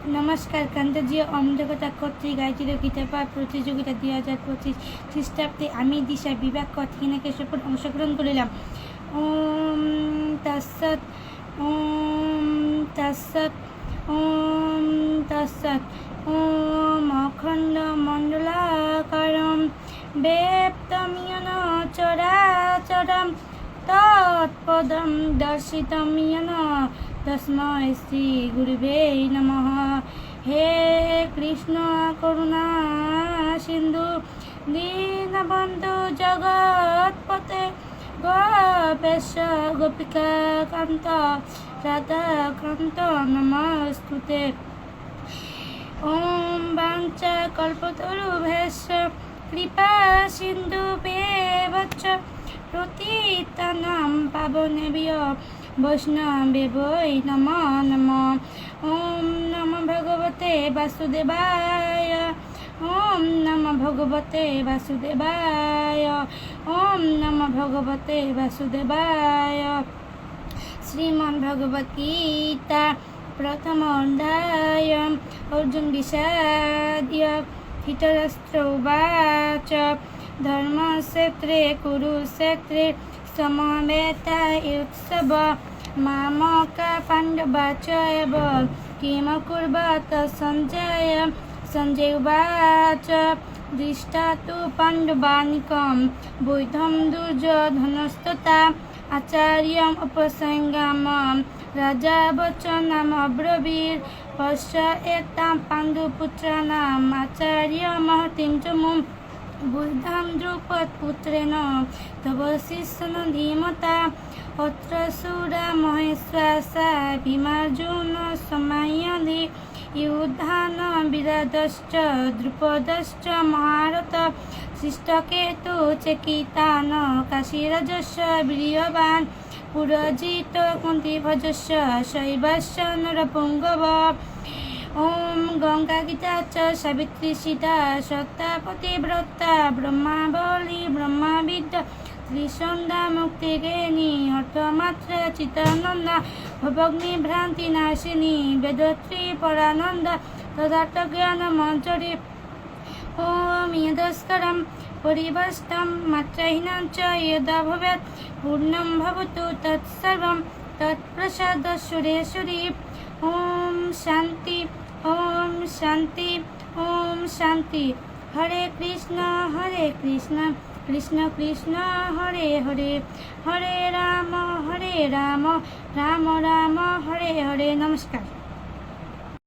নমস্কার, কান্তাজি অন্ধকতা কর্তৃক আয়োজিত গীতাপাঠ প্রতিযোগিতা দুই হাজার পঁচিশ খ্রিস্টাব্দে আমি দিশা বিভাগ কথিনাকে সফল অংশগ্রহণ করিলাম। ওম তৎসৎ ওম তৎসৎ ওম তৎসৎ, ওম অখণ্ড মণ্ডলাকারম, বেপ্তমিয়ন চরাচরম, তৎপদম দর্শিতম ইয়ন তস্মৈ শ্রী গুরুবে নমঃ হে কৃষ্ণ করুণা সিন্ধু দীনবন্ধু জগৎপতে গোপেশ গোপিকা কান্ত রাধাকান্ত নমস্তুতে ওম বাঞ্চা কল্পতরুভ্যশ্চ কৃপা সিন্ধু বেবচ্চ প্রতীতানাম পাবনেভ্য বৈষ্ণবেবৈ নম নম ওম নম ভগবতে বাসুদেবায় ওম নম ভগবতে বাসুদেবায় ওম নম ভগবতে বাসুদেবায় শ্রীমন ভগবত গীতা প্রথম অধ্যায় অর্জুন বিষাদ্য ধৃতরাষ্ট্র উবাচ ধর্মক্ষেত্রে কুরুক্ষেত্রে সমবেতা উৎসব মামকা পাণ্ডবা চ এব কিম কুর্বত সঞ্জয় সঞ্জয় উবাচ দৃষ্টা তু পাণ্ডবানিকম বৈধম দুর্যোধনস্ততা আচার্যম উপসংগামম রাজা বচনম অব্রবীর পশ্চ এতাম পাণ্ডুপুত্রাণাম আচার্য মহতিম बुद्धां द्रुपत्पुत्रेण तव शिष्यनधीमता अत्र सुरा महेश्वासा भीमार्जुन समायधि युद्धान् विराधश्च द्रुपदश्च महारत शिष्टकेतु चकितान् काशीरजस्य वीर्यवान् पुरजित कुन्तिभजस्य शैवस्य नरपुङ्गव ॐ गङ्गागीता च सावित्री सीता सत्ता पतिव्रता ब्रह्मावली ब्रह्माविद्या ত্রিসন্ধ্যা মুক্তিগেনি অর্থমাত্রা চিতানন্দা ভবগ্নি ভ্রান্তি নাশিনী বেদত্রী পরানন্দা তদার্থ জ্ঞান মঞ্চরে ওম ইয়দস্করম পরিবষ্টম মাত্রাহীনাম চ যদা ভবেৎ পূর্ণম ভবতু তৎসর্বম তৎপ্রসাদ সুরেশ্বরী ওম শান্তি, ওম শান্তি ওম শান্তি। হরে কৃষ্ণ হরে কৃষ্ণ কৃষ্ণ কৃষ্ণ, হরে হরে। হরে রাম হরে রাম রাম রাম, হরে হরে। নমস্কার।